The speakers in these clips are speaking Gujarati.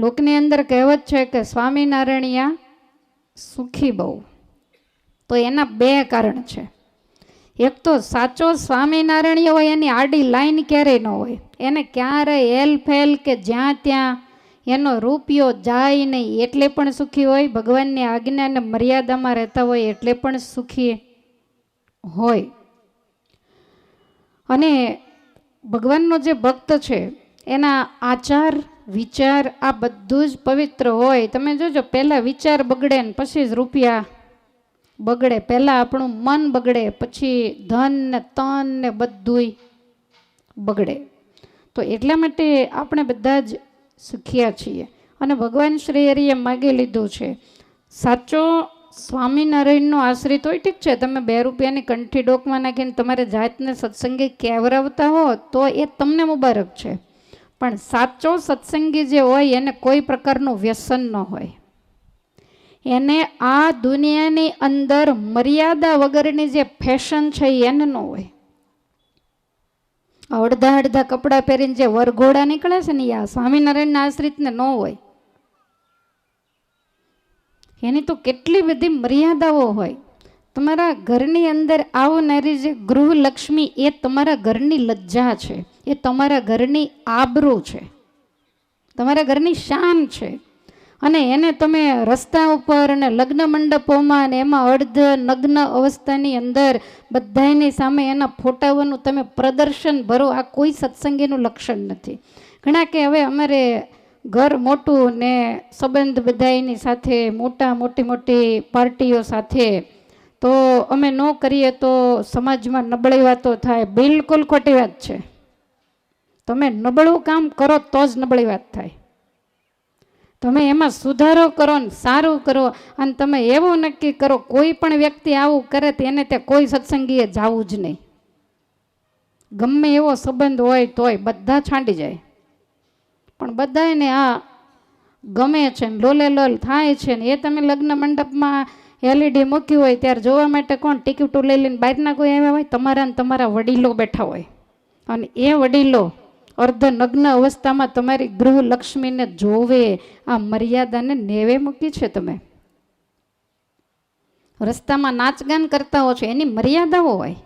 લોકની અંદર કહેવત છે કે સ્વામિનારાયણિયા સુખી બહુ. તો એના બે કારણ છે. એક તો સાચો સ્વામિનારાયણ હોય, એની આડી લાઈન ક્યારેય ન હોય. એને ક્યારેય એલ ફેલ કે જ્યાં ત્યાં એનો રૂપિયો જાય નહીં, એટલે પણ સુખી હોય. ભગવાનની આજ્ઞા અને મર્યાદામાં રહેતા હોય, એટલે પણ સુખી હોય. અને ભગવાનનો જે ભક્ત છે, એના આચાર વિચાર આ બધું જ પવિત્ર હોય. તમે જોજો, પહેલાં વિચાર બગડે ને પછી જ રૂપિયા બગડે. પહેલાં આપણું મન બગડે, પછી ધન ને તન ને બધુંય બગડે. તો એટલા માટે આપણે બધા જ શીખ્યા છીએ. અને ભગવાન શ્રી હરિએ માગી લીધું છે, સાચો સ્વામિનારાયણનો આશ્રિત હોય, ઠીક છે, તમે બે રૂપિયાની કંઠી ડોકમાં નાખીને તમારે જાતને સત્સંગી કેવરાવતા હો, તો એ તમને મુબારક છે. પણ સાચો સત્સંગી જે હોય એને કોઈ પ્રકારનું વ્યસન ન હોય. એને આ દુનિયાની અંદર મર્યાદા વગરની જે ફેશન છે એને ન હોય. અડધા અડધા કપડાં પહેરીને જે વરઘોડા નીકળે છે ને આ સ્વામિનારાયણના આશ્રિતને ન હોય. એની તો કેટલી બધી મર્યાદાઓ હોય. તમારા ઘરની અંદર આવનારી જે ગૃહલક્ષ્મી એ તમારા ઘરની લજ્જા છે. એ તમારા ઘરની આબરૂ છે. તમારા ઘરની શાન છે. અને એને તમે રસ્તા ઉપર અને લગ્ન મંડપોમાં અને એમાં અર્ધ નગ્ન અવસ્થાની અંદર બધાની સામે એના ફોટાઓનું તમે પ્રદર્શન ભરો. આ કોઈ સત્સંગીનું લક્ષણ નથી. ઘણા કે હવે અમારે ઘર મોટું ને સંબંધ બધાની સાથે મોટા, મોટી મોટી પાર્ટીઓ સાથે. તો અમે ન કરીએ તો સમાજમાં નબળી વાતો થાય. બિલકુલ ખોટી વાત છે. તમે નબળું કામ કરો તો જ નબળી વાત થાય. તમે એમાં સુધારો કરો ને સારું કરો અને તમે એવું નક્કી કરો કોઈ પણ વ્યક્તિ આવું કરે તો એને ત્યાં કોઈ સત્સંગીએ જવું જ નહીં. ગમે એવો સંબંધ હોય તોય બધા છાંટી જાય. પણ બધાને આ ગમે છે ને લોલે લોલ થાય છે ને એ તમે લગ્ન મંડપમાં એલઈડી મૂકી હોય ત્યારે જોવા માટે કોણ ટિકિટો લઈ લઈને બહારના કોઈ આવ્યા હોય? તમારા ને તમારા વડીલો બેઠા હોય. અને એ વડીલો અર્ધ નગ્ન અવસ્થામાં તમારી ગૃહલક્ષ્મીને જોવે, આ મર્યાદાને નેવે મૂકી છે તમે. રસ્તામાં નાચગાન કરતા હો છો, એની મર્યાદાઓ હોય.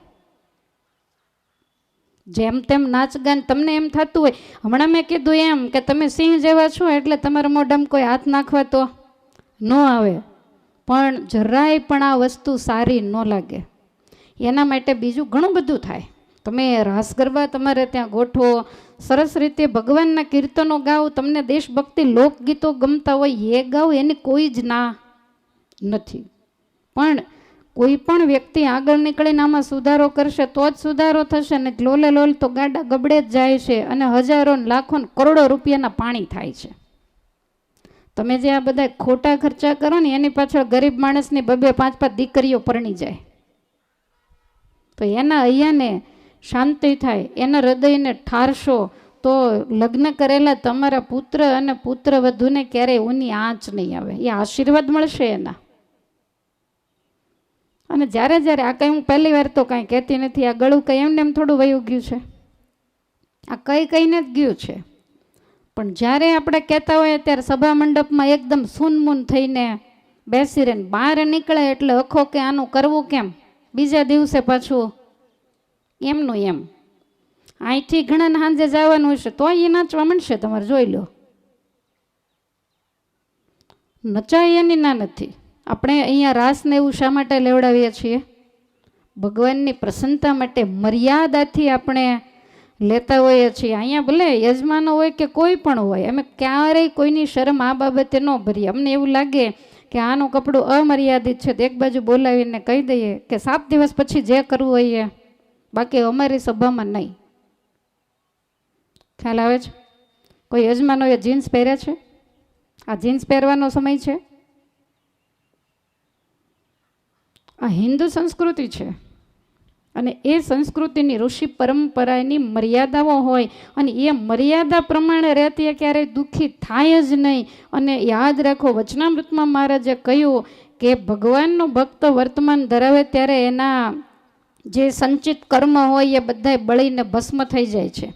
જેમ તેમ નાચગાન તમને એમ થતું હોય. હમણાં મેં કીધું એમ કે તમે સિંહ જેવા છો એટલે તમારા મોઢામાં કોઈ હાથ નાખવા તો ન આવે. પણ જરાય પણ આ વસ્તુ સારી ન લાગે. એના માટે બીજું ઘણું બધું થાય. તમે રાસ ગરબા તમારે ત્યાં ગોઠવો સરસ રીતે ભગવાનના કીર્તનો ગાઓ, તમને દેશભક્તિ લોકગીતો ગમતા હોય, એ ગાઓ, એની કોઈ જ ના નથી. પણ કોઈ પણ વ્યક્તિ આગળ નીકળીને આમાં સુધારો કરશે, તો જ સુધારો થશે ને લોલે લોલ તો ગાડા ગબડે જ જાય છે અને હજારો લાખો કરોડો રૂપિયાના પાણી થાય છે. તમે જે આ બધા ખોટા ખર્ચા કરો ને, એની પાછળ ગરીબ માણસની બબે પાંચ પાંચ દીકરીઓ પરણી જાય. તો એના અહીંયાને શાંતિ થાય, એના હૃદયને ઠારશો, તો લગ્ન કરેલા તમારા પુત્ર અને પુત્ર વધુને ક્યારેય ઊની આંચ નહીં આવે. એ આશીર્વાદ મળશે એના. અને જ્યારે જ્યારે આ કંઈ હું પહેલી વાર તો કાંઈ કહેતી નથી, આ ગળું કંઈ એમને એમ થોડું વયું ગયું છે. આ કંઈ કહીને જ ગયું છે. પણ જ્યારે આપણે કહેતા હોઈએ ત્યારે સભા મંડપમાં એકદમ સૂનમૂન થઈને બેસી રહીને બહાર નીકળે એટલે અખો કે આનું કરવું કેમ? બીજા દિવસે પાછું એમનું એમ. અહીંથી ઘણાને સાંજે જવાનું હશે તો એ નાચવા મળશે તમારે, જોઈ લો. નચાય એની ના નથી. આપણે અહીંયા રાસને એવું શા માટે લેવડાવીએ છીએ? ભગવાનની પ્રસન્નતા માટે મર્યાદાથી આપણે લેતા હોઈએ છીએ. અહીંયા ભલે યજમાનો હોય કે કોઈ પણ હોય, અમે ક્યારેય કોઈની શરમ આ બાબતે ન ભરીએ. અમને એવું લાગે કે આનું કપડું અમર્યાદિત છે. તો એક બાજુ બોલાવીને કહી દઈએ કે સાત દિવસ પછી જે કરવું હોય બાકી અમારી સભામાં નહીં. ખ્યાલ આવે છે? કોઈ યજમાનોએ જીન્સ પહેર્યા છે? આ જીન્સ પહેરવાનો સમય છે? આ હિન્દુ સંસ્કૃતિ છે. અને એ સંસ્કૃતિની ઋષિ પરંપરાની મર્યાદાઓ હોય અને એ મર્યાદા પ્રમાણે રહેતી ક્યારેય દુઃખી થાય જ નહીં. અને યાદ રાખો, વચનામૃતમાં મહારાજે કહ્યું કે ભગવાનનો ભક્ત વર્તમાન ધરાવે ત્યારે એના જે સંચિત કર્મ હોય એ બધાય બળીને ભસ્મ થઈ જાય છે.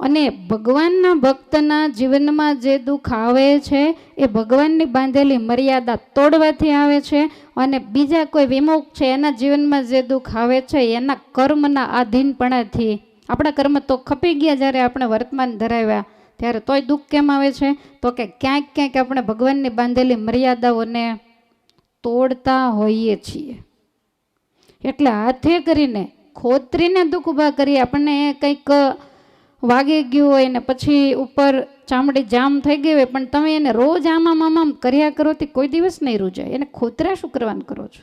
અને ભગવાનના ભક્તના જીવનમાં જે દુઃખ આવે છે, એ ભગવાનની બાંધેલી મર્યાદા તોડવાથી આવે છે અને બીજા કોઈ વિમુખ છે, એના જીવનમાં જે દુઃખ આવે છે, એના કર્મના આધીનપણાથી, આપણા કર્મ તો ખપી ગયા જ્યારે આપણે વર્તમાન ધરાવ્યા, ત્યારે તોય દુઃખ કેમ આવે છે? તો કે ક્યાંક ક્યાંક આપણે ભગવાનની બાંધેલી મર્યાદાઓને તોડતા હોઈએ છીએ. એટલે હાથે કરીને, ખોતરીને દુઃખ ઊભા કરી આપણને કંઈક વાગી ગયું હોય ને પછી ઉપર ચામડી જામ થઈ ગઈ હોય, પણ તમે એને રોજ આમામ આમામ કર્યા કરો તે કોઈ દિવસ નહીં રૂજાય. એને ખોતરા શું કરવાનું કરો છો?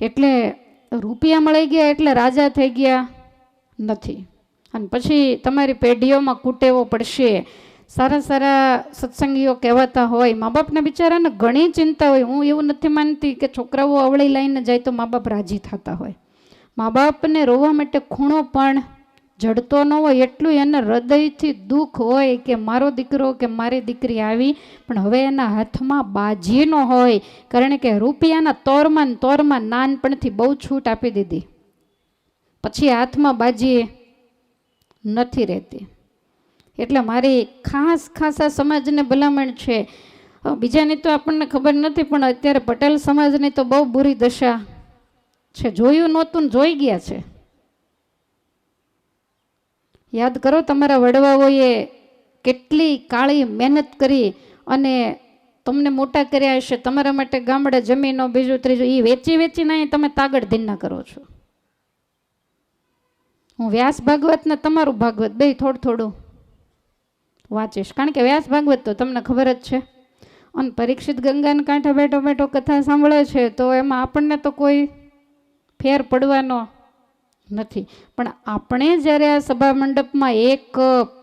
એટલે રૂપિયા મળી ગયા એટલે રાજા થઈ ગયા નથી. અને પછી તમારી પેઢીઓમાં કૂટેવો પડશે. સારા સારા સત્સંગીઓ કહેવાતા હોય મા બાપના બિચારાને ઘણી ચિંતા હોય. હું એવું નથી માનતી કે છોકરાઓ અવળી લઈને જાય તો મા બાપ રાજી થતા હોય. મા બાપને રોવા માટે ખૂણો પણ જડતો ન હોય, એટલું એને હૃદયથી દુઃખ હોય કે મારો દીકરો કે મારી દીકરી આવી, પણ હવે એના હાથમાં બાજી ન હોય, કારણ કે રૂપિયાના તોરમાં તોરમાં નાનપણથી બહુ છૂટ આપી દીધી. પછી હાથમાં બાજી નથી રહેતી. એટલે મારી ખાસ ખાસા સમાજને ભલામણ છે. બીજાની તો આપણને ખબર નથી, પણ અત્યારે પટેલ સમાજની તો બહુ બુરી દશા છે. જોયું નહોતું જોઈ ગયા છે. યાદ કરો, તમારા વડવાઓએ કેટલી કાળી મહેનત કરી અને તમને મોટા કર્યા હશે. તમારા માટે ગામડે જમીનો, બીજું, ત્રીજું એ વેચી વેચીને તમે તાગડ ધીના કરો છો. હું વ્યાસ ભાગવત ને તમારું ભાગવત બે થોડું થોડું. વાંચીશ. કારણ કે વ્યાસ ભાગવત તો તમને ખબર જ છે. અને પરીક્ષિત ગંગાને કાંઠે બેઠો બેઠો કથા સાંભળે છે, તો એમાં આપણને તો કોઈ ફેર પડવાનો નથી. પણ આપણે જ્યારે આ સભા મંડપમાં એક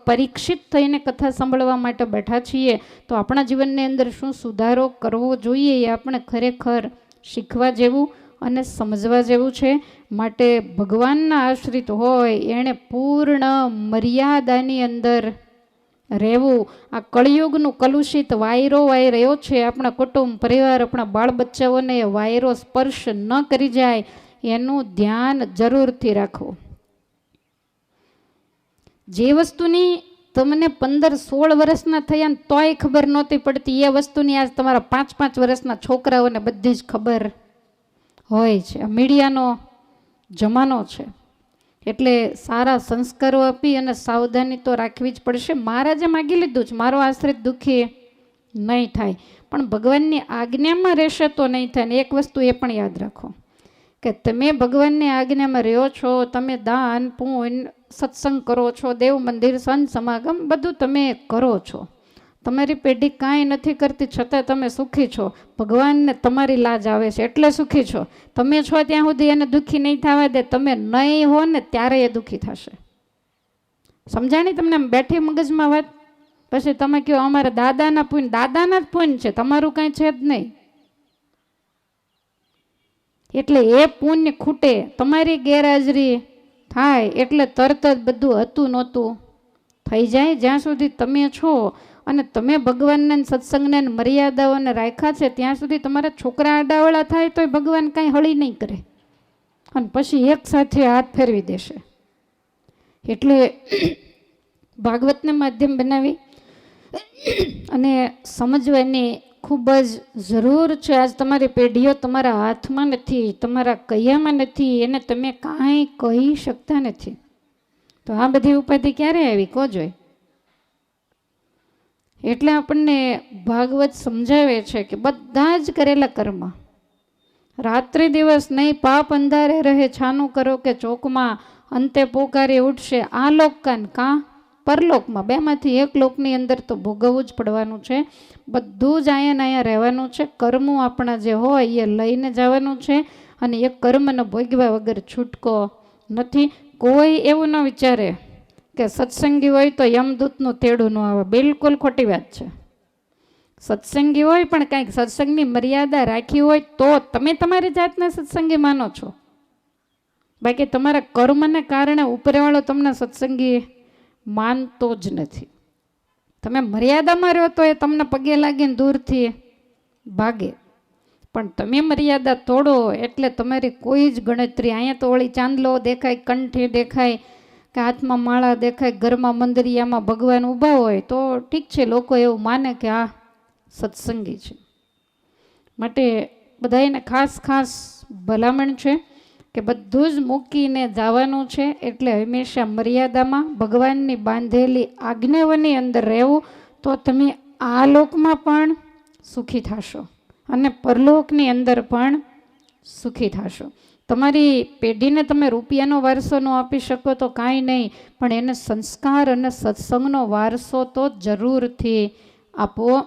પરીક્ષિત થઈને કથા સાંભળવા માટે બેઠા છીએ, તો આપણા જીવનની અંદર શું સુધારો કરવો જોઈએ એ આપણે ખરેખર શીખવા જેવું અને સમજવા જેવું છે. માટે ભગવાનના આશ્રિત હોય, એણે પૂર્ણ મર્યાદાની અંદર રહેવું. આ કળિયુગનું કલુષિત વાયરો વાય રહ્યો છે. આપણા કુટુંબ, પરિવાર, આપણા બાળ બચ્ચાઓને વાયરો સ્પર્શ ન કરી જાય. એનું ધ્યાન જરૂરથી રાખો જે વસ્તુની તમને પંદર, સોળ વર્ષના થયા તોય ખબર નહોતી પડતી, એ વસ્તુની આજ તમારા પાંચ પાંચ વર્ષના છોકરાઓને બધી જ ખબર હોય છે. મીડિયાનો જમાનો છે. એટલે સારા સંસ્કારો આપી અને સાવધાની તો રાખવી જ પડશે. મહારાજે માગી લીધું છે, મારો આશ્રિત દુઃખી નહીં થાય. પણ ભગવાનની આજ્ઞામાં રહેશે તો નહીં થાય ને એક વસ્તુ એ પણ યાદ રાખો કે તમે ભગવાનની આજ્ઞામાં રહ્યો છો, તમે દાન પૂન સત્સંગ કરો છો, દેવ મંદિર, સંત સમાગમ બધું તમે કરો છો. તમારી પેઢી કાંઈ નથી કરતી છતાં તમે સુખી છો. ભગવાનને તમારી લાજ આવે છે, એટલે સુખી છો. તમે છો ત્યાં સુધી એને દુઃખી નહીં થવા દે, તમે નહીં હો ને ત્યારે એ દુઃખી થશે. સમજાણી તમને બેઠી મગજમાં વાત? પછી તમે કહો, અમારા દાદાના પૂન દાદાના જ પૂન છે, તમારું કાંઈ છે જ નહીં. એટલે એ પુણ્ય ખૂટે, તમારી ગેરહાજરી થાય, એટલે તરત જ બધું હતું નહોતું. થઈ જાય જ્યાં સુધી તમે છો. અને તમે ભગવાનને સત્સંગને મર્યાદાઓને રાખ્યા છે, ત્યાં સુધી તમારા છોકરા આડાવળા થાય તોય ભગવાન કાંઈ હળી નહીં કરે. અને પછી એક સાથે હાથ ફેરવી દેશે. એટલે ભાગવતને માધ્યમ બનાવી અને સમજવાની ખૂબ જ જરૂર છે, આજ તમારી પેઢીઓ તમારા હાથમાં નથી, તમારા કૈયામાં નથી, એને તમે કાંઈ કહી શકતા નથી. તો આ બધી ઉપાધિ ક્યારે આવી? કો જોઈ? એટલે આપણને ભાગવત સમજાવે છે કે બધા જ કરેલા કર્મ. રાત્રિ દિવસ નહીં, પાપ અંધારે રહે, છાનું કરો કે ચોકમાં અંતે પોકારી ઉઠશે. આ લોકકાન કાં? પરલોકમાં. બેમાંથી એક લોકની અંદર તો ભોગવવું જ પડવાનું છે. બધું જ અહીંયા અહીંયા રહેવાનું છે. કર્મો આપણા જે હોય એ લઈને જવાનું છે અને એ કર્મને ભોગવા વગર છૂટકો નથી. કોઈ એવું ન વિચારે. કે સત્સંગી હોય તો યમદૂતનું તેડું ન આવે. બિલકુલ ખોટી વાત છે. સત્સંગી હોય પણ કાંઈક સત્સંગની મર્યાદા રાખી હોય તો તમે તમારી જાતને સત્સંગી માનો છો. બાકી તમારા કર્મને કારણે ઉપરવાળો તમને સત્સંગી માનતો જ નથી. તમે મર્યાદામાં રહ્યો તો એ તમને પગે લાગીને દૂરથી ભાગે. પણ તમે મર્યાદા તોડો એટલે તમારી કોઈ જ ગણતરી. અહીંયા તો ઓળી ચાંદલો દેખાય, કંઠી દેખાય કે હાથમાં માળા દેખાય, ઘરમાં મંદિરિયામાં ભગવાન ઊભા હોય, તો ઠીક છે, લોકો એવું માને કે આ સત્સંગી છે. માટે બધાને ખાસ ખાસ ભલામણ છે કે બધું જ મૂકીને જવાનું છે, એટલે હંમેશા મર્યાદામાં ભગવાનની બાંધેલી આજ્ઞાઓની અંદર રહેવું, તો તમે આ લોકમાં પણ સુખી થશો અને પરલોકની અંદર પણ સુખી થશો. તમારી પેઢીને તમે રૂપિયાનો વારસો ન આપી શકો તો કાંઈ નહીં, પણ એને સંસ્કાર અને સત્સંગનો વારસો તો જરૂરથી આપવો